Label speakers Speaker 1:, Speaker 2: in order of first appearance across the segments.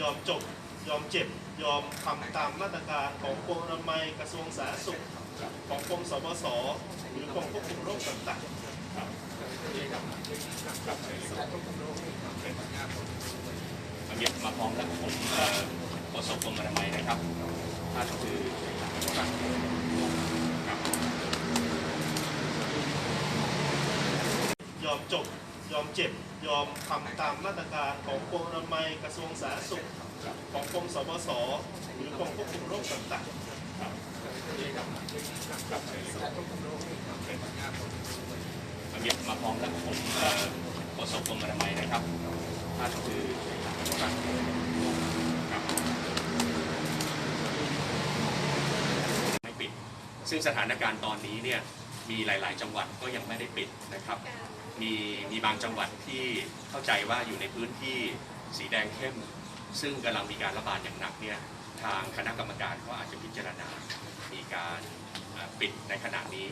Speaker 1: ยอมจบ ยอมเจ็บ ยอมทำตามมาตรการของกรมอนามัยกระทรวงสาธารณสุขของกรมสบสหรือกรมควบคุมโรคต่างๆ
Speaker 2: วันนี้มาพร้อมกับผมเอ่อโฆษกกรมอนามัยนะครับท่านคือครับ
Speaker 1: ยอมจบ ยอมเจ็บ ยอมทำตามมาตรการของกรมอนามัยกระทรวงสาธารณสุข ของกรมสบสหรือกรมควบคุมโรคต่างๆ
Speaker 2: วันนี้มาพร้อมกับผมเอ่อโฆษกกรมอนามัยนะครับท่านคือครับครับไม่ปิด ซึ่งสถานการณ์ตอนนี้เนี่ยมีหลาย ๆ จังหวัดก็ยังไม่ได้ปิดนะครับ มีมีบางจังหวัดที่เข้าใจว่าอยู่ในพื้นที่สีแดงเข้ม ซึ่งกำลังมีการระบาดอย่างหนักเนี่ยทางคณะกรรมการก็อาจจะพิจารณา มีการปิดในขณะนี้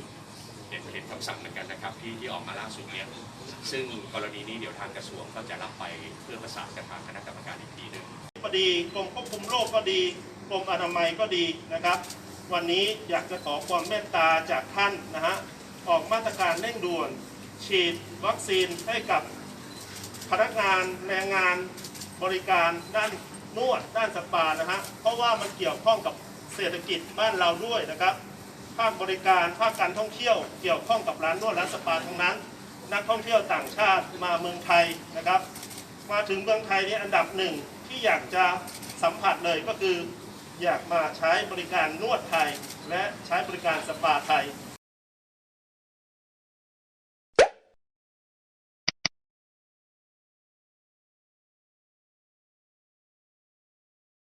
Speaker 2: เห็นเห็นคำสั่งเหมือนกันนะครับที่ที่ออกมาล่าสุดเนี่ยซึ่งกรณีนี้เดี๋ยวทางกระทรวงก็จะรับไปเพื่อประสานกับทางคณะกรรมการอีกทีหนึ่ง
Speaker 1: ก็ดีกรมควบคุมโรคก็ดีกรมอนามัยก็ดีนะครับ วันนี้อยากจะขอความเมตตาจากท่านนะฮะออกมาตรการเร่งด่วน ฉีดวัคซีนให้กับพนักงานแรงงานบริการด้านนวดด้านสปานะฮะเพราะว่ามันเกี่ยวข้องกับเศรษฐกิจบ้านเราด้วยนะครับภาคบริการภาคการท่องเที่ยวเกี่ยวข้องกับร้านนวดร้านสปาทั้งนั้น นักท่องเที่ยวต่างชาติมาเมืองไทยนะครับ มาถึงเมืองไทยเนี่ยอันดับหนึ่งที่อยากจะสัมผัสเลยก็คือ อยากมาใช้บริการนวดไทย และใช้บริการสปาไทย